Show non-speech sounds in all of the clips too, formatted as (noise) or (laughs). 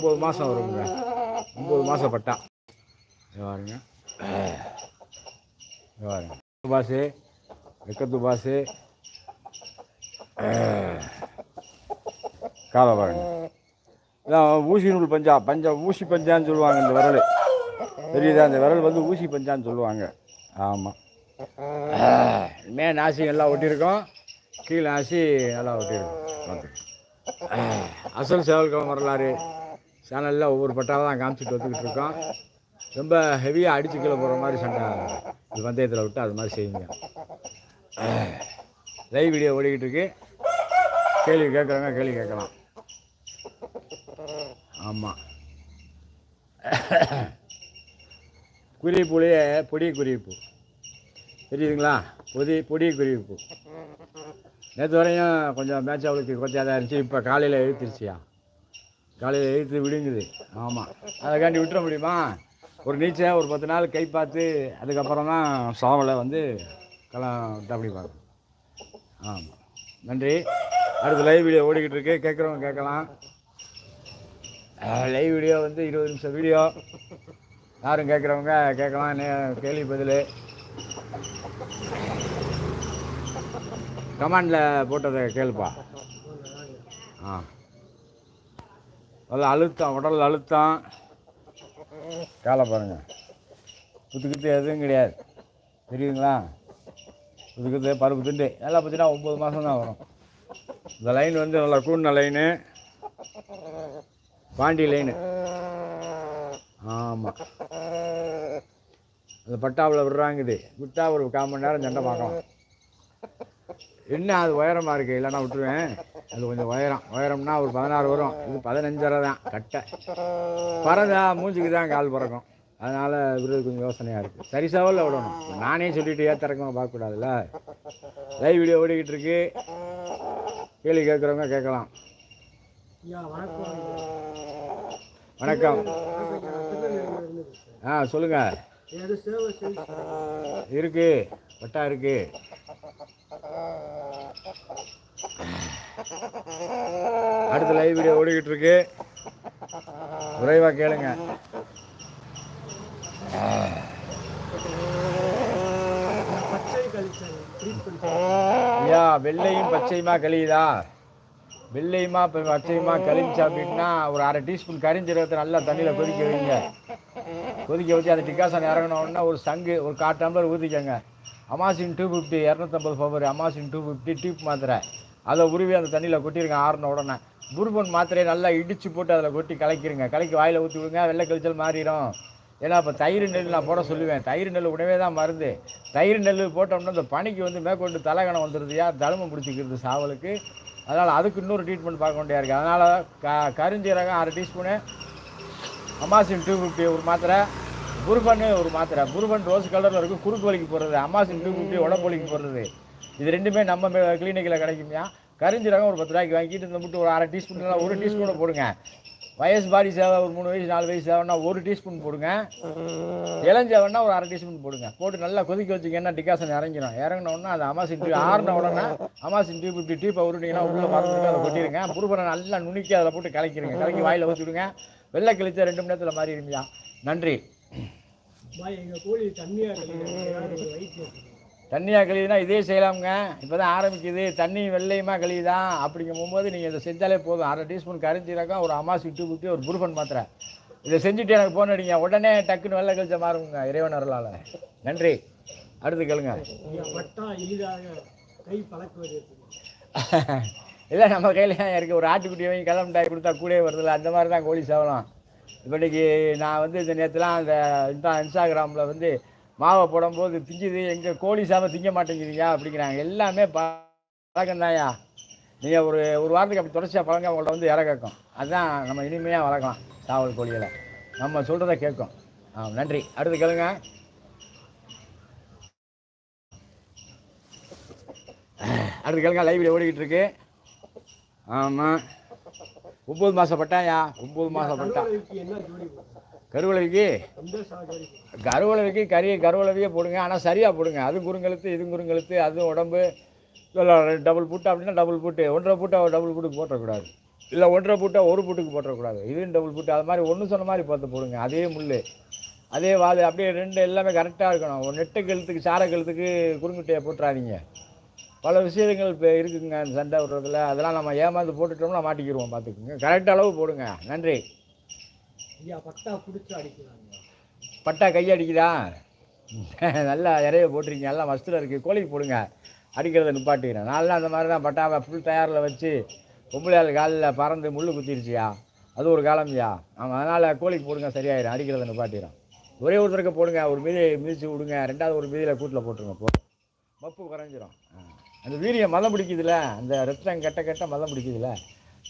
ஒம்பது மாதம் வருங்க ஒம்பது மாதம் பட்டா. பாருங்க. பாருங்க. பாசு? வெக்கத்து பாசு? காலை பாருங்க. இதான் ஊசி நூல் பஞ்சா பஞ்சா ஊசி பஞ்சான்னு சொல்லுவாங்க இந்த விரல். தெரியுதா? இந்த விரல் வந்து ஊசி பஞ்சான்னு சொல்லுவாங்க. ஆமாம் மே நாசி எல்லாம் ஒட்டியிருக்கோம். கீழே நாசி நல்லா ஒட்டியிருக்கோம். அசல் சேவல்கள் வரலாறு. சேனலில் ஒவ்வொரு பட்டாவை தான் காமிச்சிட்டு வந்துக்கிட்டு இருக்கோம். ரொம்ப ஹெவியாக அடிச்சு கீழே போகிற மாதிரி சண்டை. இது பந்தயத்தில் விட்டு அது மாதிரி செய்யுங்க லைவ் வீடியோ ஓடிக்கிட்டு இருக்கு. கேள்வி கேட்குறவங்க கேள்வி கேட்கலாம். ஆமாம் குருவிப்பூலையே பொடி குருவிப்பூ தெரியுதுங்களா? பொதி பொடி குருவிப்பூ நேற்று வரையும் கொஞ்சம் மேட்ச் அவளுக்கு கொஞ்சம் தான் இருந்துச்சு. இப்போ காலையில் எழுத்துருச்சியா? காலையில் எழுத்து விடுங்குது. ஆமாம் அதுக்காண்டி விட்டுற முடியுமா? ஒரு நீச்சல் ஒரு பத்து நாள் கை பார்த்து அதுக்கப்புறம் தான் சாவலை வந்து களம் அப்படி பார்க்கணும் ஆமாம் நன்றி. அடுத்த லைவ் வீடியோ ஓடிக்கிட்டு இருக்கு. கேட்குறவங்க கேட்கலாம். லைவ் வீடியோ வந்து இருபது நிமிஷம் வீடியோ யாரும் கேட்குறவங்க கேட்கலாம். கேள்வி பதில்? கமாண்டில் போட்டதை கேளுப்பா. ஆ. நல்லா அழுத்தம் உடல் அழுத்தம். காலை பாருங்க. குத்துக்கிட்டு எதுவும் கிடையாது. தெரியுங்களா குத்துக்கிட்டு பருப்பு துண்டு நல்லா பார்த்தீங்கன்னா ஒம்பது மாதம் தான் வரும். இந்த லைன் வந்து நல்லா கூடின லைனு பாண்டி லைனு ஆமாம் அந்த பட்டாவில் விடுறாங்குது விட்டா ஒரு கால் மணி நேரம் சண்டை பார்க்கலாம். என்ன அது உயரமாக இருக்குது இல்லைன்னா விட்டுருவேன். அது கொஞ்சம் உயரம். உயரம்னா ஒரு பதினாறு வரும். இது பதினஞ்சரை தான் கட்டை. பறந்தா மூஞ்சிக்கு தான் கால் பறக்கும். அதனால் விருது கொஞ்சம் யோசனையாக இருக்குது சரி சவாலில் விடணும். நானே சொல்லிட்டு ஏத்திறக்கமாக பார்க்கக்கூடாதுல்ல? லைவ் வீடியோ ஓடிக்கிட்டு இருக்கு. கேள்வி கேட்குறவங்க கேட்கலாம். வணக்கம். ஆ சொல்லுங்கள் இருக்குது இருக்கு. வட்டா இருக்கு. அடுத்த லைவ் வீடியோ ஓடிக்கிட்டு இருக்கு விரைவாக கேளுங்க. ஐயா வெள்ளையும் பச்சையுமா கழியுதா? வெள்ளையுமா இப்போ பச்சையுமா கழிஞ்சு அப்படின்னா ஒரு அரை டீஸ்பூன் கரிஞ்சீரகத்தை நல்லா தண்ணியில் கொதிக்க வைங்க. கொதிக்க வச்சு அந்த டிகாசன் இறங்கினோடனே ஒரு சங்கு ஒரு கால் டம்ளர் ஊற்றிக்கோங்க அமாசின் டூ ஃபிஃப்டி இரநூத்தம்பது பவர் அமாசின் டூ ஃபிஃப்டி டியூப் மாத்திரை. அதை உருவி அந்த தண்ணியில் கொட்டிடுங்க ஆறின உடனே. புருபன் மாத்திரையை நல்லா இடித்து போட்டு அதில் கொட்டி கலக்கிருங்க. கலக்கி வாயில் ஊற்றி விடுங்க வெள்ளை கழிச்சல் மாறிடும் ஏன்னா இப்போ தயிர் நெல் நான் போட சொல்லுவேன். தயிர் நெல் உடனே தான் மருந்து தயிர் நெல் போட்டோம்னா இந்த பனிக்கு வந்து மேற்கொண்டு தலைகணம் வந்துடுதுயா தழுமம் பிடிச்சிக்கிறது சாவலுக்கு. அதனால் அதுக்கு இன்னொரு ட்ரீட்மெண்ட் பார்க்க வேண்டியா இருக்குது அதனால் க கருஞ்சீரகம் அரை டீஸ்பூனு அமாசின் டூ ஃபிஃப்டி ஒரு மாத்திரை புருபன் ஒரு மாத்திரை. புருபன் ரோஸ் கலரில் இருக்கும் குறுக்கு வலிக்கு போடுறது. அமாசின் டூ ஃபிஃப்டி உடம்பு வலிக்கு போடுறது. இது ரெண்டுமே நம்ம கிளினிக்கில் கிடைக்கும்யா. கரிஞ்சீரகம் ஒரு பத்து ரூபாய்க்கு வாங்கிட்டு இந்த மட்டும் ஒரு அரை டீஸ்பூன் ஒரு டீஸ்பூனை போடுங்க. வயசு பாடி சேவை ஒரு மூணு வயசு நாலு வயசு சேவைன்னா ஒரு டீஸ்பூன் போடுங்க. இளஞ்சேவன்னா ஒரு அரை டீஸ்பூன் போடுங்க. போட்டு நல்லா கொதிக்க வச்சிங்கன்னா டிகாசன் இறங்கிடும் இறங்கினோடனே அது அமாசின் டீ ஆறின உடனே அமாசின் டீ இப்படி டீப்பை உருட்டிங்கன்னா உள்ள மறந்துட்டு அதை கொட்டிடுங்க புருபனை நல்லா நுணுக்கி அதில் போட்டு கலக்கிடுங்க கலக்கி வாயில் ஊற்றிடுங்க வெள்ளை கிழிச்ச ரெண்டு மணி நேரத்தில் மாறிடுங்கய்யா நன்றி. எங்கள் கோழி தண்ணியாக தண்ணியாக கழியுதுன்னா இதே செய்யலாமுங்க. இப்போ தான் ஆரம்பிக்குது. தண்ணி வெள்ளையுமா கழியுதா? அப்படிங்கும் போகும்போது நீங்கள் இதை செஞ்சாலே போதும். அரை டீஸ்பூன் கரைஞ்சீரகம் ஒரு அமாசி டூ ஃபிஃப்டி ஒரு புருபன் மாத்திரை. இதை செஞ்சுட்டு எனக்கு ஃபோன் அடிங்க. உடனே டக்குன்னு வெள்ளை கழிச்ச மாறுங்க இறைவன் அருளால். நன்றி. அடுத்து கேளுங்க. இல்லை நம்ம கையில் இருக்குது ஒரு ஆட்டுக்குட்டி வாங்கி மிட்டாய் கொடுத்தா கூடவே வருதுல்ல அந்த மாதிரி தான் கோழி சேவலாம். இப்போ இன்னைக்கு நான் வந்து இந்த நேற்றுலாம் அந்த இன்ஸ்டா இன்ஸ்டாகிராமில் வந்து மாவை போடும்போது திங்குது எங்கள் கோழி சாவை திங்க மாட்டேங்கிறீங்க அப்படிங்கிறாங்க. எல்லாமே பழக்கம்தான்யா. நீங்கள் ஒரு ஒரு வாரத்துக்கு அப்படி தொடர்ச்சியாக பழங்க அவங்கள்ட்ட வந்து இற கேட்கும். அதுதான் நம்ம இனிமையாக வளர்க்கலாம் சாவல் கோழிகளை. நம்ம சொல்கிறத கேட்கும். ஆ நன்றி. அடுத்து கேளுங்க. அடுத்து கேளுங்க லைவ் ஓடிக்கிட்டு இருக்கு. ஆமாம் ஒம்பது மாதம் பட்டாயா ஒம்பது மாதம் பட்டா கருவளவிக்கு? கருவளவிக்கு கறியை கருவளவியே போடுங்க. ஆனால் சரியாக போடுங்க. அது குறுங்கெழுத்து இது குறுங்கெழுத்து அது உடம்பு. இல்லை டபுள் பூட்டு அப்படின்னா டபுள் பூட்டு. ஒன்றரை பூட்டை டபுள் பூட்டுக்கு போட்டக்கூடாது. இல்லை ஒன்றரை பூட்டை ஒரு பூட்டுக்கு போட்டுறக்கூடாது இதுவும் டபுள் பூட்டு. அது மாதிரி ஒன்று சொன்ன மாதிரி பார்த்து போடுங்க. அதே முள் அதே வாது. அப்படியே ரெண்டு எல்லாமே கரெக்டாக இருக்கணும். ஒரு கழுத்துக்கு சார கழுத்துக்கு குறுங்குட்டையை போட்டுறாதீங்க. பல விஷயங்கள் இப்போ இருக்குதுங்க அந்த சண்டை விடுறதுல. அதெல்லாம் நம்ம ஏமாந்து போட்டுட்டோம்னா மாட்டிக்கிடுவோம் பார்த்துக்குங்க. கரெக்ட் அளவு போடுங்க. நன்றி. ஐயா பட்டா பிடிச்சி அடிக்கிறாங்க. பட்டா கையடிக்குதா நல்லா இறைய போட்டிருக்கீங்க எல்லாம் மஸ்தில் இருக்குது கோழிக்கு போடுங்க. அடிக்கிறத நிப்பாட்டிக்கிறேன். நான்லாம் அந்த மாதிரி தான் பட்டாவை ஃபுல் டயரில் வச்சு பொம்பளையாள் காலில் பறந்து முள் குத்திருச்சியா? அது ஒரு காலம்யா? ஆமாம் அதனால் கோழிக்கு போடுங்க சரியாயிடும் அடிக்கிறத நிப்பாட்டிடும் ஒரே ஒருத்தருக்கு போடுங்க. ஒரு மீதி மிதிச்சு விடுங்க. ரெண்டாவது ஒரு மீதியில் கூட்டில் போட்டுருங்க போ. மப்பு குறைஞ்சிரும். அந்த வீரியம் மதம் பிடிக்குதுல்ல அந்த ரத்தம் கெட்ட கெட்ட மதம் பிடிக்குதுல்ல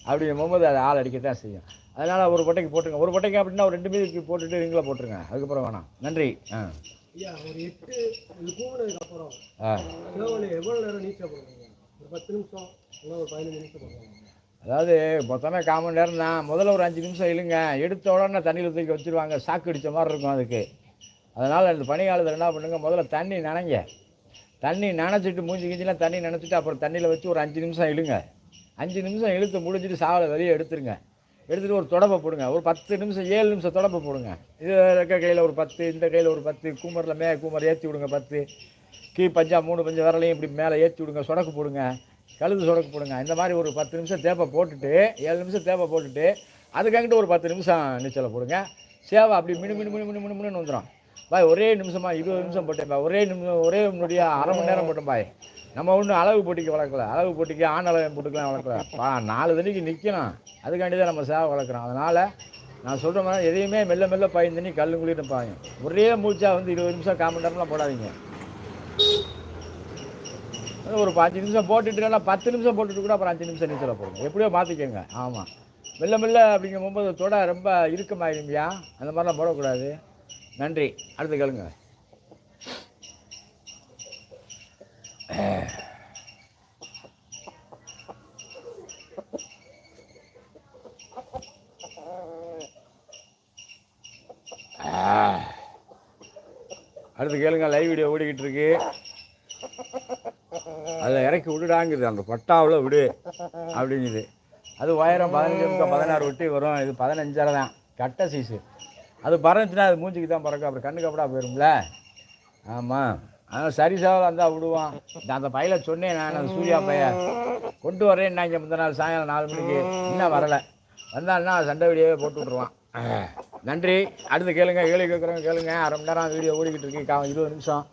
அப்படி போகும்போது அது ஆள் அடிக்கத்தான் செய்யும். அதனால் ஒரு பட்டைக்கு போட்டுருங்க. ஒரு பட்டைக்கு அப்படின்னா ஒரு ரெண்டு மீதிக்கு போட்டுட்டு ரிங்கில் போட்டுருங்க. அதுக்கப்புறம் வேணாம். நன்றி. ஆ. அதாவது மொத்தமே கால் மணி நேரம் தான். முதல்ல ஒரு அஞ்சு நிமிஷம் இழுங்க. எடுத்த உடனே தண்ணியில் தூக்கி வச்சுருவாங்க. சாக்கு அடித்த மாதிரி இருக்கும் அதுக்கு. அதனால் இந்த பனி காலத்தில் என்ன பண்ணுங்க முதல்ல தண்ணி நனைங்க. தண்ணி நனைச்சிட்டு மூஞ்சி கிஞ்சிலாம் தண்ணி நனைச்சிட்டு அப்புறம் தண்ணியில் வச்சு ஒரு அஞ்சு நிமிஷம் இழுங்க. அஞ்சு நிமிஷம் இழுத்து முடிஞ்சிட்டு சாவலை வெளியே எடுத்துருங்க. எடுத்துகிட்டு ஒரு தொடப்பை போடுங்க. ஒரு பத்து நிமிஷம் ஏழு நிமிஷம் தொடப்பை போடுங்க. இது இருக்க கையில் ஒரு பத்து இந்த கையில் ஒரு பத்து கூமரில் மே கூமர் ஏற்றி விடுங்க பத்து. கீ பஞ்சா மூணு பஞ்சம் விரலையும் இப்படி மேலே ஏற்றி விடுங்க சொடக்கு போடுங்க. கழுது சொடக்கு போடுங்க. இந்த மாதிரி ஒரு பத்து நிமிஷம் தேப்பை போட்டுட்டு ஏழு நிமிஷம் தேப்பை போட்டுட்டு அதுக்காங்கிட்டு ஒரு பத்து நிமிஷம் நீச்சலை போடுங்க. சேவை அப்படி மினு மினு மினு மினு மினு மினுன்னு வந்துடும் பாய் ஒரே நிமிஷமாக இருபது நிமிஷம் போட்டேன் பாய். ஒரே நிமிஷம் ஒரே முன்னாடியே அரை மணி நேரம் போட்டேன் பாய். நம்ம ஒன்றும் அளவு போட்டிக்கு வளர்க்கல. அளவு போட்டிக்கு ஆண் அளவு போட்டுக்கலாம் வளர்க்கல. பா நாலு தண்ணிக்கு நிற்கணும் அதுக்காண்டி தான் நம்ம சேவை வளர்க்குறோம். அதனால் நான் சொல்கிற மாதிரி எதையுமே மெல்ல மெல்ல பாயும் தண்ணி கல்லு குளிர்னு பாயும். ஒரே மூச்சா வந்து இருபது நிமிஷம் கால் போடாதீங்க. ஒரு அஞ்சு நிமிஷம் போட்டுட்டு பத்து நிமிஷம் போட்டுட்டு கூட அப்புறம் அஞ்சு நிமிஷம் நீச்சலை போடுங்க. எப்படியோ மாற்றிக்கோங்க ஆமாம் மெல்ல மெல்ல அப்படிங்கும் போது தொட ரொம்ப இறுக்கமாயிரும்பியா அந்த மாதிரிலாம் போடக்கூடாது. நன்றி. அடுத்து கேளுங்க. Ah. அடுத்து கேளுங்க லைவ் வீடியோ ஓடிக்கிட்டு இருக்கு. அதில் இறக்கி விடுடாங்குது அந்த பட்டாவில் விடு அப்படிங்குது. அது உயரம் பதினஞ்சு பதினாறு ஒட்டி வரும். இது பதினஞ்சரை தான். கட்டை சைஸு அது பறந்துச்சுன்னா அது மூஞ்சிக்கு தான் பறக்கும். அப்புறம் கண்ணுக்கு அப்படா போயிரும்ல? ஆமாம் அதனால் சரி சாவல் இருந்தால் விடுவான். நான் அந்த பையில சொன்னேன் நான் அந்த சூர்யா பைய. கொண்டு வரேன் நான் இங்கே முந்தின நாள் சாயங்காலம் நாலு மணிக்கு. இன்னும் வரலை. வந்தான்னா சண்டை வீடியோவே போட்டு விட்ருவான் நன்றி. அடுத்து கேளுங்க கேள்வி கேட்குறவங்க கேளுங்க. அரை மணி நேரம் வீடியோ ஓடிக்கிட்டு இருக்கு. கா இருபது நிமிஷம்.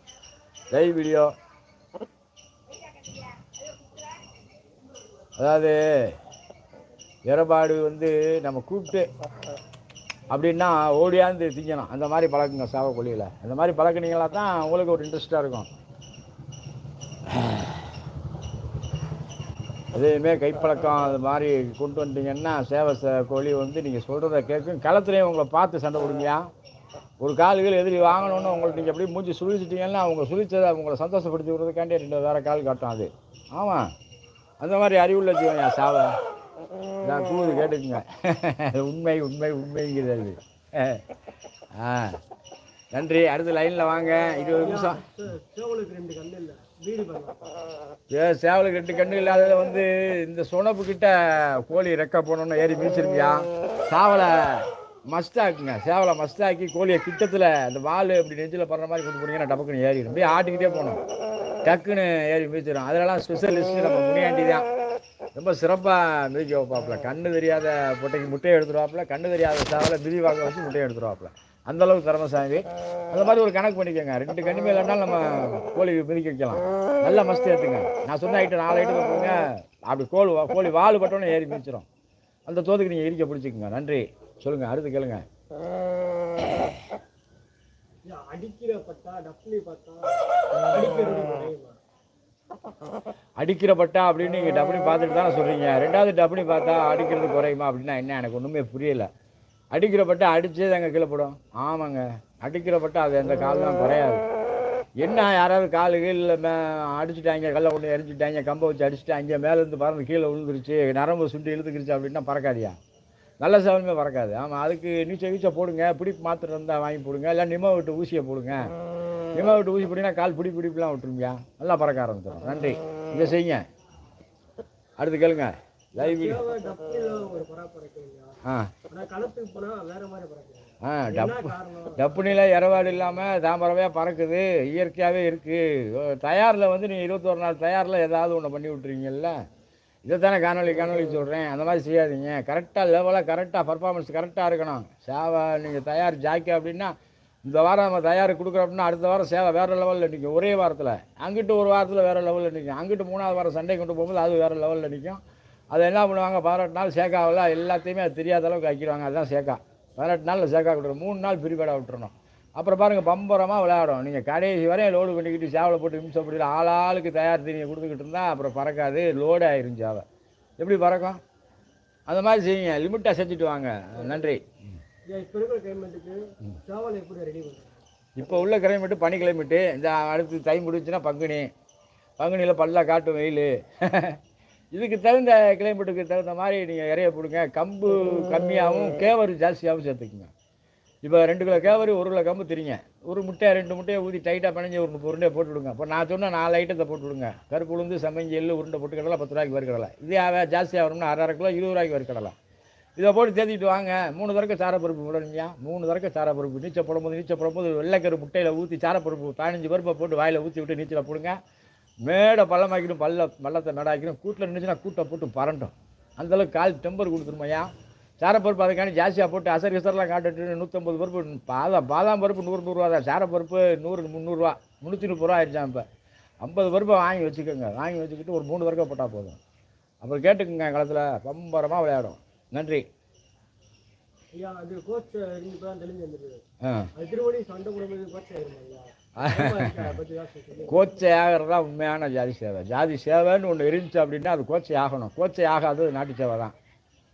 Live video. அதாவது எரபாடு வந்து நம்ம கூப்பிட்டு அப்படின்னா ஓடியாந்து திங்கணும். அந்த மாதிரி பழக்குங்க சாவ அந்த மாதிரி பழக்கினீங்களா தான் உங்களுக்கு ஒரு இன்ட்ரெஸ்ட்டாக இருக்கும். எதையுமே கைப்பழக்கம் அது மாதிரி கொண்டு வந்தீங்கன்னா சேவை ச- கோழி வந்து நீங்கள் சொல்கிறத கேட்கும். களத்துலேயும் உங்களை பார்த்து சண்டை கொடுங்கயா ஒரு கால்கள் எதிரி வாங்கணும்னு உங்களுக்கு நீங்கள் அப்படியே மூஞ்சி சுழிச்சிட்டிங்கன்னா அவங்க சுழிச்சதை உங்களை சந்தோஷப்படுத்தி விடுறதுக்காண்டி ரெண்டு வேறு கால் காட்டும் அது. ஆமாம் அந்த மாதிரி அறிவுள்ள ஜீவன் என் சாவை. நான் கூறு கேட்டுக்குங்க. உண்மை உண்மை உண்மைங்கிறது. ஆ. நன்றி. அடுத்த லைனில் வாங்க. இருபது நிமிஷம். சேவலுக்கு ரெண்டு கண்ணு ஏ சேவலுக்கு ரெண்டு கண்ணு இல்லாதத வந்து இந்த சுணப்பு கிட்ட கோழி ரெக்க போனோன்னு ஏறி மீச்சிருக்கியா சாவலை மஸ்டாக்குங்க. சேவலை மஸ்டாக்கி கோழியை கிட்டத்தில் அந்த வால் அப்படி நெஞ்சில் படுற மாதிரி கொண்டு போனீங்கன்னா டபக்குன்னு ஏறிடும். அப்படியே ஆட்டிக்கிட்டே போகணும். டக்குன்னு ஏறி மீச்சிடும் அதெல்லாம் ஸ்பெஷலிஸ்ட்டு நம்ம முனியாண்டி தான். ரொம்ப சிறப்பாக மிதிக்க வைப்பாப்புல கண்ணு தெரியாத பொட்டைக்கு முட்டையை எடுத்துருவாப்புல கண்ணு தெரியாத சேவலை மிதி வாங்க வச்சு முட்டையை எடுத்துருவாப்புல அந்த அளவுக்கு திறமசாமி அந்த மாதிரி ஒரு கணக்கு பண்ணிக்கோங்க. ரெண்டு கண்ணுமே இல்லைனாலும் நம்ம கோழி மிதிக்க வைக்கலாம். நல்லா மஸ்தி ஏற்றுங்க நான் சொன்ன ஐட்டம் நாலு ஐட்டம் போங்க அப்படி கோழி வா- கோழி வால் பட்டோன்னே ஏறி மிதிச்சிடும் அந்த தோதுக்கு நீங்கள் இரிக்க பிடிச்சிக்கோங்க. நன்றி. சொல்லுங்கள் அடுத்து கேளுங்க. அடிக்கிற பட்டா டப்ளி குறையுமா அடிக்கிற பட்டா அப்படின்னு நீங்கள் டப்புனி பார்த்துட்டு தானே சொல்கிறீங்க ரெண்டாவது டப்புனி பார்த்தா அடிக்கிறது குறையுமா அப்படின்னா என்ன? எனக்கு ஒன்றுமே புரியலை. அடிக்கிற பட்டா அடித்தே தாங்க கீழே போடும்? ஆமாங்க. அடிக்கிற பட்டா அது எந்த கால்லாம் குறையாது. என்ன யாராவது காலு கீழே மே அடிச்சுட்டாங்க கல்லை கொண்டு எரிஞ்சிட்டாங்க கம்பை வச்சு அடிச்சுட்டாங்க மேலேருந்து பறந்து கீழே விழுந்துருச்சு நரம்பு சுண்டி இழுத்துக்கிருச்சு அப்படின்னா பறக்காதியா? நல்ல சேவலுமே பறக்காது. ஆமாம் அதுக்கு நீச்சல் வீச்சை போடுங்க பிடிப்பு மாத்திரை இருந்தால் வாங்கி போடுங்க இல்லை நிம விட்டு ஊசியை போடுங்க. நிம விட்டு ஊசி போட்டிங்கன்னா கால் பிடி பிடிப்புலாம் விட்டுருங்க. நல்லா பறக்க ஆரம்பிச்சிடும் நன்றி. இதை செய்யுங்க. அடுத்து கேளுங்க. லைவ் ஆ. ஆ டப்பு டப்புனில இரவாடு இல்லாமல் தாம்பரவையாக பறக்குது. இயற்கையாகவே இருக்குது தயாரில் வந்து நீங்கள் இருபத்தோரு நாள் தயாரில் ஏதாவது ஒன்று பண்ணி விட்றீங்கல்ல இதை தானே காணொலி காணொலி சொல்கிறேன் அந்த மாதிரி செய்யாதீங்க. கரெக்டாக லெவலாக கரெக்டாக பர்ஃபார்மன்ஸ் கரெக்டாக இருக்கணும். சேவை நீங்கள் தயார் ஜாக்கி அப்படின்னா இந்த வாரம் நம்ம தயார் கொடுக்குறோம் அப்படின்னா அடுத்த வாரம் சேவை வேறு லெவலில் நிற்கும் ஒரே வாரத்தில். அங்கிட்டு ஒரு வாரத்தில் வேறு லெவலில் நிற்கும் அங்கிட்டு மூணாவது வாரம் சண்டை கொண்டு போகும்போது அது வேறு லெவலில் நிற்கும் அதை என்ன பண்ணுவாங்க? பதினெட்டு நாள் சேக்காவில் எல்லாத்தையுமே அது தெரியாத அளவுக்கு ஆக்கிடுவாங்க. அதுதான் சேக்கா. பதினெட்டு நாளில் சேக்கா விட்டுறணும் மூணு நாள் பிரிபேடாக விட்டுறணும். அப்புறம் பாருங்கள் பம்பரமாக விளையாடும். நீங்கள் கடைசி வரையும் லோடு பண்ணிக்கிட்டு சேவலை போட்டு நிமிஷம் அப்படி ஆள் ஆளுக்கு தயார் தண்ணியை கொடுத்துக்கிட்டு இருந்தால் அப்புறம் பறக்காது லோடு ஆயிரும் சேவை எப்படி பறக்கும்? அந்த மாதிரி செய்யுங்க. லிமிட்டாக செஞ்சுட்டு வாங்க. நன்றி. இப்போ உள்ள கிளைமேட்டு பனி கிளைமேட்டு இந்த அடுத்து தை முடிஞ்சுன்னா பங்குனி. பங்குனியில் பல்லா காட்டும் வெயில். இதுக்கு தகுந்த கிளைமேட்டுக்கு தகுந்த மாதிரி நீங்கள் இறைய போடுங்க. கம்பு கம்மியாகவும் கேவரு ஜாஸ்தியாகவும் சேர்த்துக்குங்க. இப்போ ரெண்டு கிலோ கேவரி ஒரு கிலோ கம்பு திரிங்க. ஒரு முட்டையை ரெண்டு முட்டையை ஊற்றி டைட்டாக பிணைஞ்சி ஒரு முப்பது உருண்டையை போட்டு விடுங்க. இப்போ நான் சொன்னால் நாலு ஐட்டத்தை போட்டு விடுங்க. கருப்பு உளுந்து சமைஞ்சி எள்ளு உருண்டை போட்டு கடலை பத்து ரூபாய்க்கு வறுக்கடலை இது வே- ஜாஸ்தியாக வரும்னா அரை அரை கிலோ இருபது ரூபாய்க்கு வறுக்கடலை இதை போட்டு தேத்திட்டு வாங்க. மூணு தரக்க சாரப்பருப்பு விடணுங்க மூணு தடவை சாரப்பருப்பு. நீச்சல் போடும்போது நீச்சல் போடும்போது வெள்ளைக்கரு முட்டையில் ஊற்றி சாரப்பருப்பு பதினஞ்சு பருப்பை போட்டு வாயில் ஊற்றி விட்டு நீச்சலை போடுங்க. மேடை பள்ளமாக்கிடும் பல்ல பள்ளத்தை நடாக்கிடும் கூட்டில் நின்றுச்சுன்னா கூட்டை போட்டு பரண்டும். அந்தளவுக்கு கால் டெம்பர் கொடுத்துருமையா சாரப்பருப்பு அதுக்காண்டி ஜாஸ்தியாக போட்டு அசர் கிசர்லாம் காட்டுட்டு நூற்றம்பது பருப்பு பாதாம் பாதாம் பருப்பு நூறு நூறுரூவா தான். சாரப்பருப்பு நூறு முந்நூறுரூவா முந்நூற்றி முப்பது ரூபா ஆயிடுச்சான் இப்போ. ஐம்பது பருப்பை வாங்கி வச்சுக்கோங்க. வாங்கி வச்சுக்கிட்டு ஒரு மூணு தடவை போட்டால் போதும். அப்புறம் கேட்டுக்குங்க களத்தில் பம்பரமாக விளையாடும். நன்றி. கோச்சை ஆகிறது தான் உண்மையான ஜாதி சேவை. ஜாதி சேவைன்னு ஒன்று இருந்துச்சு அப்படின்னா அது கோச்சை ஆகணும். கோச்சை ஆகாதது நாட்டு சேவை தான்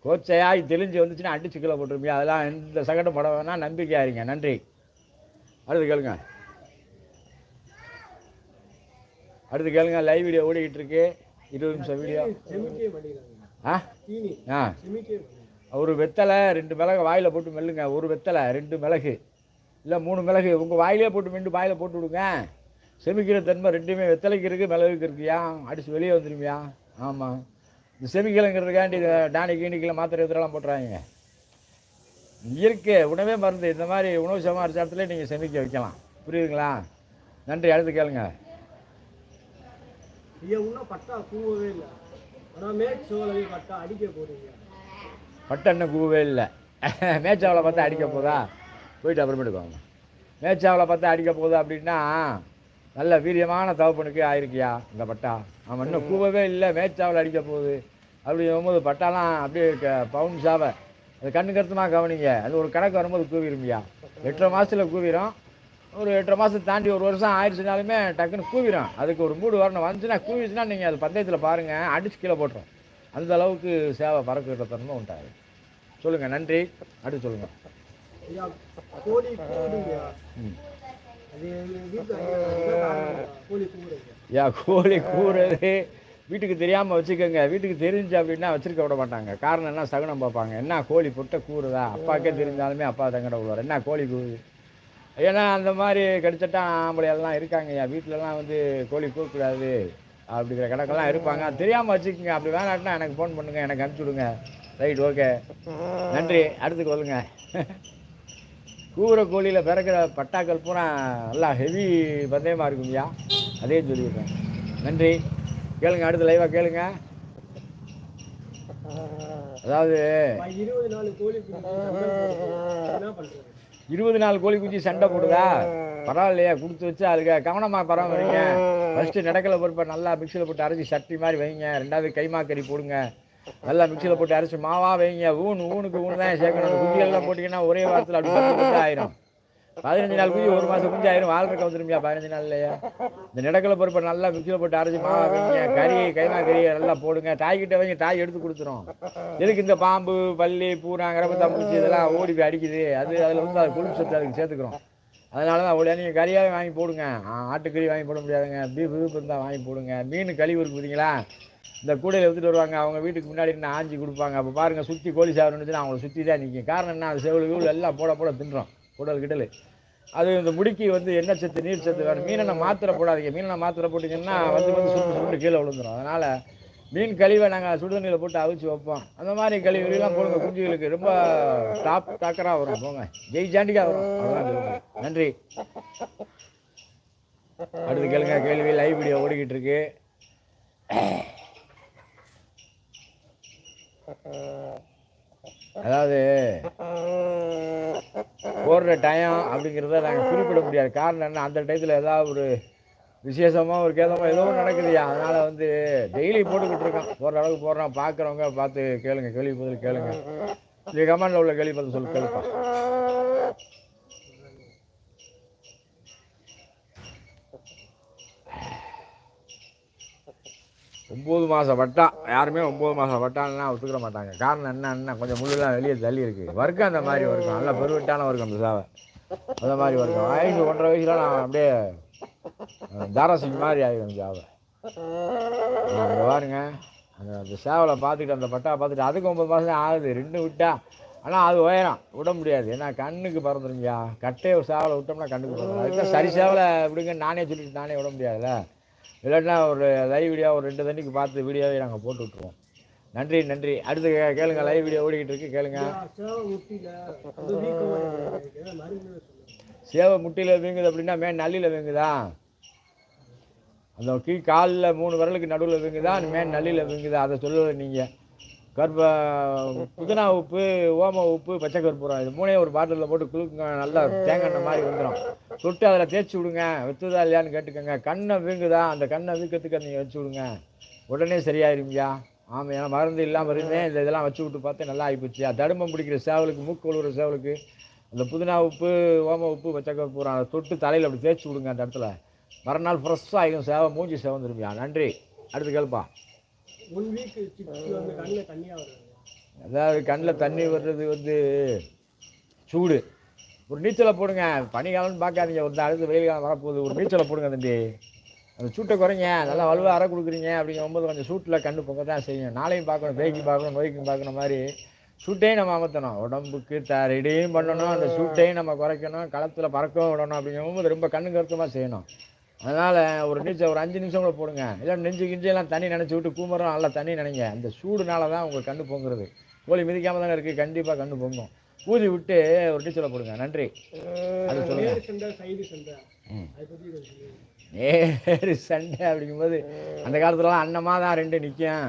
கோச்சையாகி தெளிஞ்சு வந்துச்சுன்னா அடிச்சு கீழே போட்டுருப்பீங்க. அதெல்லாம் எந்த சகடம் பட வேணால் நம்பிக்கையாக இருங்க நன்றி. அடுத்து கேளுங்க. அடுத்து கேளுங்க. லைவ் வீடியோ ஓடிக்கிட்டு இருக்கு இருபது நிமிஷம் வீடியோ ஆ? ஆ. ஒரு வெத்தலை ரெண்டு மிளகு வாயில் போட்டு மெல்லுங்க. ஒரு வெத்தலை ரெண்டு மிளகு. இல்லை மூணு மிளகு. உங்கள் வாயிலே போட்டு மெண்டு வாயில் போட்டு விடுங்க. செமிக்கிற தன்மை ரெண்டுமே வெத்தலைக்கு இருக்குது மிளகுக்கு இருக்குயா? அடிச்சு வெளியே வந்துருவியா? ஆமாம் இந்த செமிக்கலைங்கிறதுக்காண்டி இந்த டானி கீனிக்கில் மாத்திரை இதெல்லாம் போட்டுறாங்க. இயற்கை உணவே மருந்து. இந்த மாதிரி உணவு சமாச்சாரத்தில் நீங்கள் செமிக்க வைக்கலாம். புரியுதுங்களா? நன்றி. அடுத்து கேளுங்க. இன்னும் பட்டா கூவவே இல்லை. மேட் சோழவை பட்டா அடிக்க போறீங்க பட்டன்னு கூவே இல்லை. மேய்ச்சாவலை பார்த்தா அடிக்க போதா? போயிட்டு அப்புறமேட்டுக்கு வாங்க. மேய்ச்சாவலை பார்த்தா அடிக்க போகுது அப்படின்னா நல்ல வீரியமான தவப்பனுக்கு ஆயிருக்கியா? இந்த பட்டா. அவன் இன்னும் கூவவே இல்லை மேய்ச்சாவலை அடிக்க போகுது அப்படி வரும்போது பட்டாலாம் அப்படியே க- பவுன் சாவை. அது கண்ணு கருத்துமாக கவனிங்க. அது ஒரு கணக்கு வரும்போது கூவிரும்பியா? எட்டரை மாதத்தில் கூவிரும். ஒரு எட்டரை மாதம் தாண்டி ஒரு வருஷம் ஆயிடுச்சுனாலுமே டக்குன்னு கூவிரும். அதுக்கு ஒரு மூடு வரணும். வந்துச்சுன்னா கூவிச்சுன்னா நீங்கள் அது பந்தயத்தில் பாருங்கள் அடிச்சு கீழே போட்டுரும். அந்த அளவுக்கு சேவை பறக்கிற தன்மை உண்டாது சொல்லுங்கள் நன்றி. அடுத்து சொல்லுங்கள் ம். யா கோழி கூறது வீட்டுக்கு தெரியாமல் வச்சுக்கோங்க. வீட்டுக்கு தெரிஞ்சு அப்படின்னா வச்சிருக்க விட மாட்டாங்க. காரணம் என்ன? சகுனம் பார்ப்பாங்க. என்ன கோழி புட்டை கூறுதா? அப்பாக்கே தெரிஞ்சாலுமே அப்பா தங்கட விடுவார் என்ன கோழி கூறுது ஏன்னா அந்த மாதிரி கடிச்சட்டா ஆம்பளையெல்லாம் இருக்காங்க. என் வீட்டிலலாம் வந்து கோழி கூறக்கூடாது அப்படிங்கிற கணக்கெல்லாம் இருப்பாங்க. தெரியாமல் வச்சுக்கோங்க. அப்படி வேணாட்டினா எனக்கு ஃபோன் பண்ணுங்கள் எனக்கு அனுப்பிச்சி விடுங்க ரைட் ஓகே. நன்றி. அடுத்து கொள்ளுங்க கூற கோழியில் பிறக்கிற பட்டாக்கள் பூரா நல்லா ஹெவி பந்தயமாக இருக்குங்கய்யா அதே சொல்லியிருக்கேன். நன்றி. கேளுங்க அடுத்து லைவாக கேளுங்க. அதாவது இருபது நாலு கோழி குஞ்சு சண்டை போடுது. பரவாயில்லையா கொடுத்து வச்சு அதுக்கு கவனமாக பராமரிங்க. ஃபஸ்ட்டு நடக்கலை பொறுப்பை நல்லா மிக்சியில் போட்டு அரைச்சி சட்டி மாதிரி வைங்க. ரெண்டாவது கைமா கறி போடுங்க. நல்லா மிக்சியில் போட்டு அரைச்சி மாவா வைங்க. ஊன் ஊனுக்கு ஊனு தான் சேர்க்கணும். குஞ்சிகள்லாம் போட்டிங்கன்னா ஒரே வாரத்தில் அப்படி பத்து குஞ்சு ஆயிரும். பதினஞ்சு நாள் குஞ்சு ஒரு மாதம் குஞ்சு ஆயிரும். வாழ்றக்க வந்துருமியா பதினஞ்சு நாள்லையே இந்த நிடக்கலை பருப்பை நல்லா மிக்சியில் போட்டு அரைச்சி மாவா வைங்க. கறி கைமா கறியை நல்லா போடுங்க. தாய்கிட்ட வைங்க. தாய் எடுத்து கொடுத்துரும். எதுக்கு இந்த பாம்பு பல்லி பூரா கரப்பத்தா பூச்சி இதெல்லாம் ஓடி போய் அடிக்குது? அது அதில் வந்து அது கொழுப்பு சத்து அதுக்கு சேர்த்துக்கிறோம். அதனால தான் அவ்வளோ நீங்கள் கறியாகவே வாங்கி போடுங்க. ஆட்டுக்கறி வாங்கி போட முடியாதுங்க. பீஃப் இருந்தால் வாங்கி போடுங்க. மீன் கழிவு இருக்கு பார்த்தீங்களா இந்த கூடையில் எடுத்துகிட்டு வருவாங்க. அவங்க வீட்டுக்கு முன்னாடி நான் ஆஞ்சி கொடுப்பாங்க. அப்போ பாருங்கள் சுற்றி கோழி சாப்பிட்ணுச்சுன்னா அவங்கள சுற்றி தான் நிற்கும் காரணம் என்ன? அது செவல் கீவல் எல்லாம் போட போட தின்றோம். குடல் கிடல். அது இந்த முடிக்கு வந்து எண்ணெய் சத்து நீர் சத்து வேணும் மீனை மாத்திரை போடாதீங்க. மீனை மாத்திரை போட்டிங்கன்னா வந்து வந்து சுட்டு சுட்டு கீழே விழுந்துடும் அதனால் மீன் கழிவை நாங்கள் சுடுதண்ணியில் போட்டு அவிச்சு வைப்போம். அந்த மாதிரி கழிவுலாம் போடுங்க. குஞ்சுகளுக்கு ரொம்ப டாப் டாக்கராக வரும். போங்க. ஜெய் ஜாண்டிக்காக வரும் நன்றி. அடுத்து கேளுங்க. கேள்வி லைவ் வீடியோ ஓடிக்கிட்டு இருக்கு. அதாவது போடுற டைம் அப்படிங்கிறத நாங்கள் குறிப்பிட முடியாது. காரணம் என்ன? அந்த டயத்தில் ஏதாவது ஒரு விசேஷமாக ஒரு கேதமாக ஏதோ ஒன்று நடக்குதுயா அதனால் வந்து டெய்லி போட்டுக்கிட்டு இருக்கோம். போடுற அளவுக்கு போடுறோம். பார்க்குறவங்க பார்த்து கேளுங்க. கேள்வி பதில் கேளுங்க. இது கமெண்டில் உள்ள கேள்வி பதில் சொல்லி கேட்போம் ஒம்பது மாதம் வட்டா யாருமே ஒம்பது மாதம் வட்டான்லாம் ஒத்துக்கிற மாட்டாங்க. காரணம் என்ன என்ன? கொஞ்சம் முள்ளெல்லாம் வெளியே தள்ளி இருக்குது வர்க்கம் அந்த மாதிரி வர்க்கம். நல்லா பெருவிட்டான வர்க்கம் அந்த சாவை. அந்த மாதிரி வர்க்கம். வயசு ஒன்றரை வயசுல நான் அப்படியே அஹ், தாராசிங் மாதிரி ஆகிடும் சாவை. அங்கே பாருங்க. அந்த அந்த சேவலை பார்த்துக்கிட்டு அந்த பட்டா பார்த்துட்டு அதுக்கு ஒம்பது மாதம் தான் ஆகுது. ரெண்டு விட்டா. ஆனால் அது உயரம். விட முடியாது. ஏன்னா கண்ணுக்கு பறந்துருங்கயா கட்டையை சேவலை விட்டோம்னா கண்ணுக்கு பறந்துடும் அதுக்கு சரி சேவலை விடுங்க நானே சொல்லிட்டு நானே விட முடியாதுல்ல. இல்லைன்னா ஒரு லைவ் வீடியோ ஒரு ரெண்டு தண்ணிக்கு பார்த்து வீடியோவே நாங்கள் போட்டு விட்ருவோம் நன்றி நன்றி. அடுத்து கே- கேளுங்க லைவ் வீடியோ ஓடிக்கிட்டு இருக்கு கேளுங்க. சேவை முட்டியில் வீங்குது அப்படின்னா மேன் நல்லியில் வீங்குதா? அந்த கீ காலில் மூணு விரலுக்கு நடுவில் வீங்குதா? மேன் நல்லியில் வீங்குதா? அதை சொல்லுவது நீங்கள் கர்ப்ப புதினா உப்பு ஓம உப்பு பச்சை கற்பூரம் இது மூணையும் ஒரு பாட்டிலில் போட்டு குளுக்குங்க நல்லா தேங்காய் எண்ணெய் மாதிரி வந்துடும் தொட்டு அதில் தேய்ச்சி விடுங்க. வெத்துதா இல்லையான்னு கேட்டுக்கோங்க. கண்ணை வீங்குதா? அந்த கண்ணை வீக்கத்துக்கு நீங்கள் வச்சு விடுங்க. உடனே சரியாயிருங்கய்யா ஆமாம் ஏன்னா மருந்து இல்லாமல் இருந்தேன் இந்த இதெல்லாம் வச்சு விட்டு பார்த்தேன் நல்லா ஆகிப்போச்சியா தடுமம் பிடிக்கிற சேவலுக்கு மூக்கு ஒழுகிற சேவலுக்கு அந்த புதினா உப்பு ஓம உப்பு பச்சை கற்பூரம் அதை தொட்டு தலையில் அப்படி தேய்ச்சி விடுங்க அந்த இடத்துல. மறுநாள் ஃப்ரெஷ்ஷாக ஆகிடும் சேவை மூஞ்சி சேவந்துருமியா. நன்றி. அடுத்து கேள்ப்பா. ஒன் வீக் வந்து கண்ணில் தண்ணியாக வருது அதாவது கண்ணில் தண்ணி வர்றது வந்து சூடு. ஒரு நீச்சலை போடுங்க. பனிக்காலம்னு பார்க்காதீங்க. ஒரு அடுத்து வெயில் காலம் வரப்போகுது. ஒரு நீச்சலை போடுங்க தம்பி. அந்த சூட்டை குறைங்க. நல்லா வலுவாக அற கொடுக்குறீங்க. அப்படிங்கும்போது கொஞ்சம் சூட்டில் கண்டு பொங்க தான் செய்யும். நாளையும் பார்க்கணும். பேய்க்கு பார்க்கணும். நோய்க்கும் பார்க்கணும் மாதிரி சூட்டையும் நம்ம அமர்த்தணும். உடம்புக்கு த ரெடியும் பண்ணணும். அந்த சூட்டையும் நம்ம குறைக்கணும். களத்தில் பறக்கவும் விடணும். அப்படிங்கும்போது ரொம்ப கண்ணு கருத்தமாக செய்யணும். அதனால் ஒரு நீச்சல் ஒரு அஞ்சு நிமிஷம் கூட போடுங்க. இல்லை நெஞ்சு கிஞ்செல்லாம் தண்ணி நினச்சி விட்டு கூமரம் நல்லா தண்ணி நினைங்க. அந்த சூடுனால தான் உங்களுக்கு கண்ணு பொங்குறது. கோழி மிதிக்காம தானே இருக்குது கண்டிப்பாக கண்ணு பொங்கும். ஊதி விட்டு ஒரு நீச்சலை போடுங்க. நன்றி. அது நேர் சண்டை அப்படிங்கும்போது அந்த காலத்துலலாம் அன்னமாக தான் ரெண்டு நிற்கும்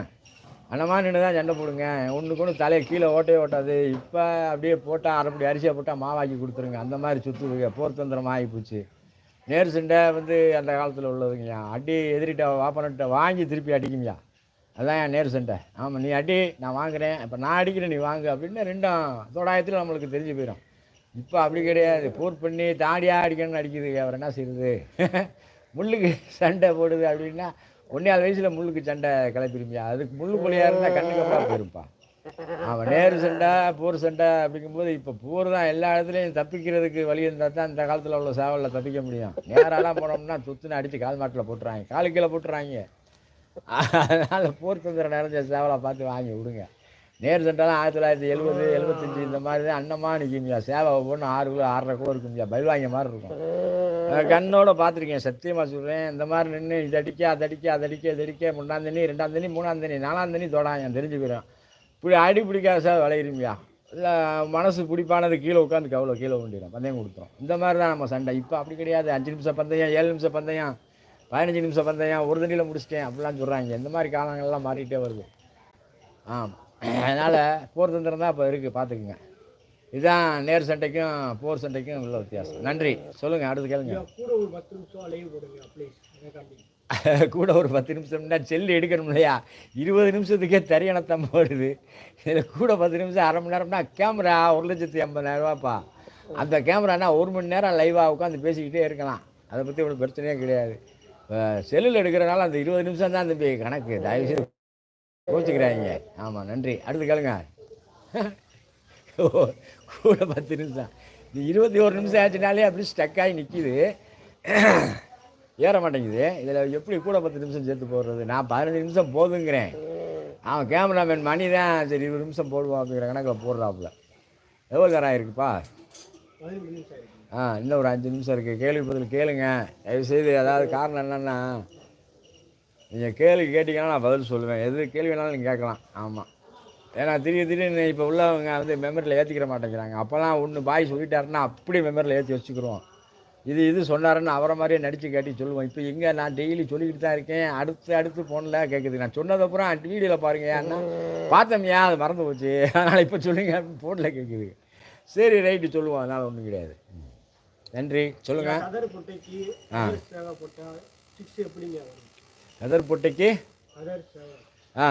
அன்னமாக நின்று தான் சண்டை போடுங்க. ஒன்றுக்கு ஒன்று தலையை கீழே ஓட்டவே ஓட்டாது. இப்போ அப்படியே போட்டால் அரைப்படி அரிசியை போட்டால் மாவாக்கி கொடுத்துருங்க. அந்த மாதிரி சுற்றுதுங்க போர்த்தந்திரம் ஆகி போச்சு நேரு சண்டை வந்து அந்த காலத்தில் உள்ளதுங்கய்யா. அடி எதிரிட்ட வாப்பனிட்ட வாங்கி திருப்பி அடிக்குங்கய்யா அதான் என் நேரு சண்டை ஆமாம் நீ அடி நான் வாங்குறேன். இப்போ நான் அடிக்கிறேன் நீ வாங்கு அப்படின்னு ரெண்டும் தோடாயத்தில் நம்மளுக்கு தெரிஞ்சு போயிடும் இப்போ அப்படி கிடையாது. போர் பண்ணி தாடியாக அடிக்கணும்னு அடிக்குது. அவர் என்ன செய்யுது முள்ளுக்கு சண்டை போடுது அப்படின்னா ஒன்றே வயசில் முள்ளுக்கு சண்டை கிளப்பிருமியா அதுக்கு முள்ளு பொலியாக இருந்தால் கண்ணுக்கு அப்புறம் போயிருப்பா அவன் நேரு சண்டா போர் சண்டை அப்படிங்கும்போது இப்போ போர் தான் எல்லா இடத்துலையும் தப்பிக்கிறதுக்கு வழி இருந்தால் தான் இந்த காலத்தில் உள்ள சேவலில் தப்பிக்க முடியும். நேராலாம் போனோம்னா துத்துன்னு அடித்து கால் மாட்டில் போட்டுறாங்க. காலு கீழே போட்டுறாங்க. அதனால் போர் தந்திரம் நிறைஞ்ச சேவலை பார்த்து வாங்கி விடுங்க. நேர் சண்டைலாம் ஆயிரத்தி தொள்ளாயிரத்தி எழுபது எழுபத்தஞ்சி இந்த மாதிரி தான் அன்னமாக நிற்குமியா சேவை ஒவ்வொன்று ஆறு கிலோ ஆறரை கிலோ இருக்குமியா பல்வாங்க மாதிரி இருக்கும். நான் கண்ணோட பார்த்துருக்கேன் சத்தியமாக சொல்கிறேன் இந்த மாதிரி நின்று இது அடிக்க அது அடிக்க அது அடிக்க இது அடிக்க. ரெண்டாம் தண்ணி தொடாங்க. தெரிஞ்சு போயிடும் இப்படி அடி பிடிக்காத சார் இல்லை மனசு பிடிப்பானது கீழே உட்காந்து கவலை கீழே கொண்டிடும் பந்தயம் கொடுத்துரும். இந்த மாதிரி தான் நம்ம சண்டை. இப்போ அப்படி கிடையாது. அஞ்சு நிமிஷம் பந்தயம் ஏழு நிமிஷம் பந்தயம் பதினஞ்சு நிமிஷம் பந்தயம் ஒரு தண்ணியில் முடிச்சிட்டேன் அப்படிலாம் சொல்கிறாங்க இந்த மாதிரி காலங்கள்லாம் மாறிட்டே வருது. ஆமாம் அதனால் போர் தந்திரம் தான் இப்போ இருக்குது பார்த்துக்குங்க இதுதான் நேர் சண்டைக்கும் போர் சண்டைக்கும் உள்ள வித்தியாசம். நன்றி. சொல்லுங்கள் அடுத்து கேளுங்க. (laughs) கூட ஒரு பத்து நிமிஷம் நிமிஷம்னா செல்லு எடுக்கணும் இல்லையா? இருபது நிமிஷத்துக்கே தரையணத்தம் போடுது. இதில் கூட பத்து நிமிஷம் அரை மணி நேரம்னா கேமரா ஒரு லட்சத்தி ஐம்பதாயிரரூபாப்பா அந்த கேமரானா ஒரு மணி நேரம் லைவாக உட்காந்து பேசிக்கிட்டே இருக்கலாம். அதை பற்றி ஒன்றும் பிரச்சனையே கிடையாது. செல்லில் எடுக்கிறனால அந்த இருபது நிமிஷம் தான் தம்பி. கணக்கு தயவுசெய்து கோச்சிக்கிறாங்க ஆமாம் நன்றி. அடுத்து கேளுங்க. ஓ, கூட பத்து நிமிஷம். இருபத்தி ஒரு நிமிஷம் ஆச்சுனாலே அப்படி ஸ்டக் ஆகி நிற்கிது ஏற மாட்டேங்குது இதில் எப்படி கூட பத்து நிமிஷம் சேர்த்து போடுறது? நான் பதினஞ்சு நிமிஷம் போதுங்கிறேன். அவன் கேமராமேன் மணி தான் சரி இருபது நிமிஷம் போடுவோம் அப்படிங்கிற கணக்கில் போடுறாப்புல. எவ்வளோ நேரம் ஆயிருக்குப்பா? ஆ இன்னும் ஒரு அஞ்சு நிமிஷம் இருக்குது கேள்வி பதில் கேளுங்க. தயவுசெய்து அதாவது காரணம் என்னென்னா நீங்கள் கேள்வி கேட்டிங்கன்னா நான் பதில் சொல்லுவேன். எது கேள்வி வேணாலும் நீங்கள் கேட்கலாம். ஆமாம் ஏன்னா திடீர் திடீர்னு இப்போ உள்ளவங்க வந்து மெமரியில் ஏற்றிக்கிற மாட்டேங்கிறாங்க. அப்போல்லாம் ஒன்று பாய் சொல்லிட்டாருன்னா அப்படியே மெமரியில் ஏற்றி வச்சுக்கிறோம் இது இது சொன்னாருன்னு அவரை மாதிரியே நடித்து காட்டி சொல்லுவோம். இப்போ எங்கே நான் டெய்லி சொல்லிக்கிட்டு தான் இருக்கேன். அடுத்து அடுத்து ஃபோனில் கேட்குது நான் சொன்னதப்புறம் வீடியோவில் பாருங்க ஏன்னா பார்த்தோம்யா அது மறந்து போச்சு. அதனால் இப்போ சொல்லுங்க ஃபோனில் கேட்குது சரி ரைட்டு சொல்லுவோம். அதனால் ஒன்றும் கிடையாது. நன்றி. சொல்லுங்கள் கதர் பொட்டைக்கு வரும்? கதர் பொட்டைக்கு? ஆ.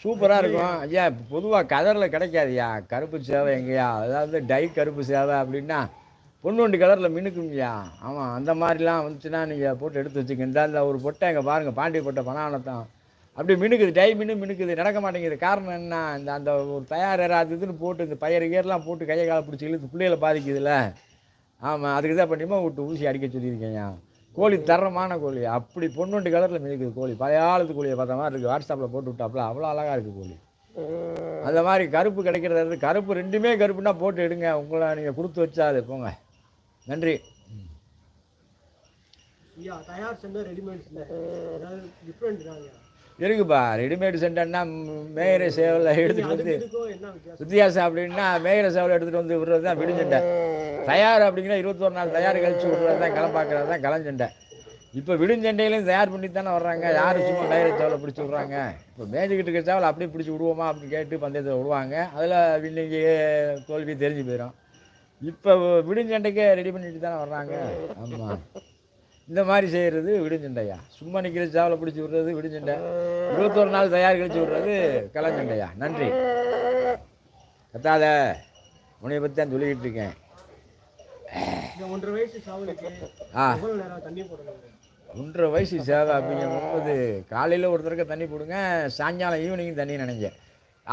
சூப்பராக இருக்கும். ஐயா பொதுவாக கதரில் கிடைக்காதுயா? கருப்பு சேவை எங்கேயா? அதாவது டை கருப்பு சேவை அப்படின்னா பொண்ணுண்டு கலரில் மினுக்குங்கய்யா ஆமாம் அந்த மாதிரிலாம் வந்துச்சுன்னா நீங்கள் போட்டு எடுத்து வச்சுக்க இந்த ஒரு பொட்டை இங்கே பாருங்கள் பாண்டி பொட்டை பனானத்தான் அப்படி மினுக்குது டை மினு மினுக்குது நடக்க மாட்டேங்குது. காரணம் என்ன? இந்த அந்த ஒரு தயார் அது இதுன்னு போட்டு இந்த பயிர் கியர்லாம் போட்டு கையை காலை பிடிச்சி இழுத்து பிள்ளைகளை பாதிக்குதுல்ல? ஆமாம் அதுக்கு தான் பண்ணிமா விட்டு ஊசி அடிக்க சொல்லியிருக்கேன்யா. கோழி தரமான கோழி. அப்படி பொண்ணுண்டு கலரில் மினுக்குது கோழி. பழைய காலத்து கோழியை பார்த்த மாதிரி இருக்குது வாட்ஸ்அப்பில் போட்டு விட்டாப்புல அவ்வளோ அழகாக இருக்குது கோழி. அந்த மாதிரி கருப்பு கிடைக்கிறது கருப்பு ரெண்டுமே கருப்புன்னா போட்டு எடுங்க. உங்களை நீங்கள் கொடுத்து வச்சா அது போங்க. நன்றி. இருக்குப்பா ரெடிமேட் சென்டர்னா மேயரை சேவலை எடுத்துகிட்டு வந்து வித்தியாசம்? அப்படின்னா மேயரை சேவலை எடுத்துகிட்டு வந்து விடுறது தான் விடுஞ்சண்டை தயார் அப்படிங்கிற இருபத்தொரு நாள் தயார் கழிச்சு விடுறது தான் கிளம்பாக்குறது தான் கிளஞ்சண்டை இப்போ விடுஞ்சண்டையிலையும் தயார் பண்ணி தானே வர்றாங்க. யார் சும்மா மேயரை சேவலை பிடிச்சி விட்றாங்க? இப்போ மேய்ச்சிக்கிட்டு இருக்க சேவலை அப்படியே பிடிச்சி விடுவோமா அப்படின்னு கேட்டு பந்தயத்தை விடுவாங்க. அதில் இன்னைக்கு தோல்வி தெரிஞ்சு போயிடும் இப்போ விடுஞ்சண்டைக்கே ரெடி பண்ணிட்டு தானே வர்றாங்க. ஆமாம் இந்த மாதிரி செய்கிறது விடுஞ்சண்டையா? சும்மா நிற்கிற சேவலை பிடிச்சி விடுறது விடுஞ்சண்டை. இருபத்தொரு நாள் தயார் கழிச்சு விடுறது கிளஞ்சண்டையா நன்றி. கத்தாத. உன்னைய பற்றி தான் சொல்லிக்கிட்டு இருக்கேன். ஒன்றரை வயசு ஆ. ஒன்றரை வயசு சேவை அப்படிங்கும்போது காலையில் ஒரு தடவை தண்ணி போடுங்க சாயங்காலம் ஈவினிங் தண்ணி நினைங்க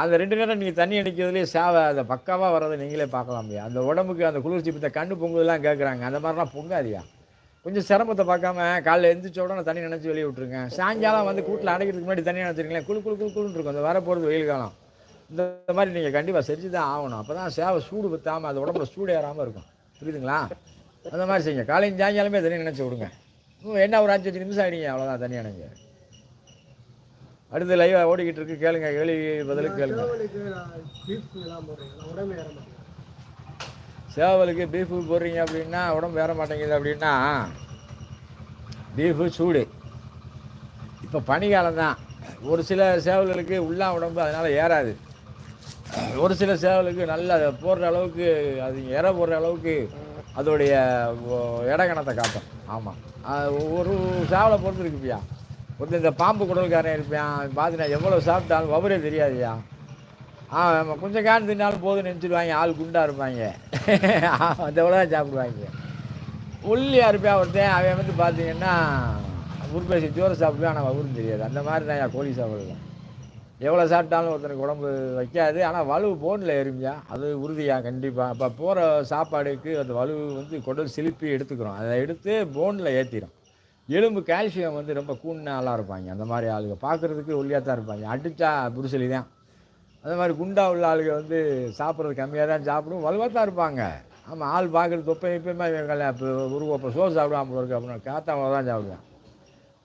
அந்த ரெண்டு நேரம் நீங்கள் தண்ணி அடிக்கிறதுலேயே சேவை அதை பக்காவாக வர்றதை நீங்களே பார்க்கலாம் அந்த உடம்புக்கு அந்த குளிர்ச்சி இப்போ கண்ணு பொங்குதெல்லாம் கேட்குறாங்க அந்த மாதிரிலாம் பொங்காதியா கொஞ்சம் சிரமத்தை பார்க்காம காலைல எழுந்திரிச்ச உடனே தண்ணி நினச்சி வெளியே விட்ருங்க சாயங்காலம் வந்து கூட்டில் அடைக்கிறதுக்கு முன்னாடி தண்ணி நினச்சிருங்களேன் குழு குளு குளு குளுன்னு இருக்கும். அந்த வர போகிறது வெயில் காலம். இந்த மாதிரி நீங்கள் கண்டிப்பாக செஞ்சு தான் ஆகணும். அப்போ தான் சேவை சூடு பற்றாமல் அது உடம்புல சூடு ஏறாமல் இருக்கும். புரியுதுங்களா? அந்த மாதிரி செய்யுங்க. காலையும் சாயங்காலமே தண்ணி நினச்சி விடுங்க. என்ன ஒரு அஞ்சு அஞ்சு நிமிஷம் ஆகிடுங்க அவ்வளோதான் தண்ணி நினைங்க அடுத்து லைவாக ஓடிக்கிட்டு இருக்கு. கேளுங்க கேள்வி பதிலுக்கு கேளுங்க. சேவலுக்கு பீஃப் போடுறீங்க அப்படின்னா உடம்பு ஏற மாட்டேங்குது அப்படின்னா பீஃபு சூடு. இப்போ பனிக்காலம் தான். ஒரு சில சேவல்களுக்கு உள்ளா உடம்பு அதனால் ஏறாது. ஒரு சில சேவலுக்கு நல்ல போடுற அளவுக்கு அது இற போடுற அளவுக்கு அதோடைய இடக்கணத்தை காட்டும். ஆமாம் ஒரு சேவலை பொறுத்து இருக்குப்பியா ஒருத்தன் இந்த பாம்பு குடல்காரன் இருப்பான் பார்த்துனா எவ்வளோ சாப்பிட்டாலும் வவரே தெரியாதுயா ஆ ஆமாம் கொஞ்சம் காரம் தின்னாலும் போதும் நினச்சிடுவாங்க ஆள் குண்டாக இருப்பாங்க. அந்த தான் சாப்பிடுவாங்க. ஒல்லியாக இருப்பான் ஒருத்தன் அவன் வந்து பார்த்தீங்கன்னா உருப்பேசி ஜோரை சாப்பிடுவான் ஆனால் அவரும் தெரியாது. அந்த மாதிரி தான் கோழி சாப்பிடுவேன் எவ்வளோ சாப்பிட்டாலும் ஒருத்தனுக்கு உடம்பு வைக்காது ஆனால் வலு போனில் எறும்பியா அது உறுதியாக கண்டிப்பாக அப்போ போகிற சாப்பாடுக்கு அந்த வலு வந்து குடல் சிலுப்பி எடுத்துக்கிறோம். அதை எடுத்து போனில் ஏற்றிடும் எலும்பு கால்சியம் வந்து ரொம்ப கூண்ண ஆளாக இருப்பாங்க. அந்த மாதிரி ஆளுங்க. பார்க்குறதுக்கு ஒல்லியாக தான் இருப்பாங்க. அடித்தா புருசலி தான். அந்த மாதிரி குண்டா உள்ள ஆளுங்க வந்து சாப்பிட்றது கம்மியாக தான் சாப்பிடும். வலுவாக தான் இருப்பாங்க. ஆமாம் ஆள் பார்க்குறது தொப்பை இப்பயுமே இப்போ ஒரு இப்போ சோறு சாப்பிடாம போல அப்புறம் அப்படின்னா தான் சாப்பிடுவேன்.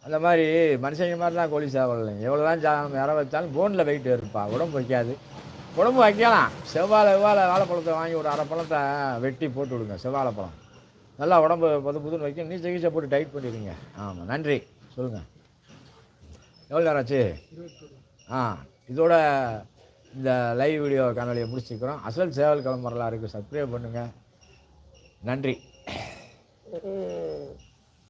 அந்த மாதிரி மனுஷங்க மாதிரி தான் கோழி சாப்பிடலைங்க. எவ்வளோ தான் சா இற வச்சாலும் போனில் வெயிட் இருப்பா உடம்பு வைக்காது. உடம்பு வைக்கலாம். செவ்வாழை செவ்வாழை வாழைப்பழத்தை வாங்கி ஒரு அரை பழத்தை வெட்டி போட்டு விடுங்க. செவ்வாழை பழம் நல்லா உடம்பு புது புதுன்னு வைக்கணும். நீ சிகிச்சை போட்டு டைட் பண்ணிடுங்க. ஆமாம் நன்றி. சொல்லுங்கள் எவ்வளோ நேரம் ஆச்சு? ஆ இதோட இந்த லைவ் வீடியோ காணொலியை முடிச்சுக்கிறோம். அசல் சேவல் கிளம்புறலாம் இருக்குது சப்ஸ்கிரைப் பண்ணுங்கள் நன்றி.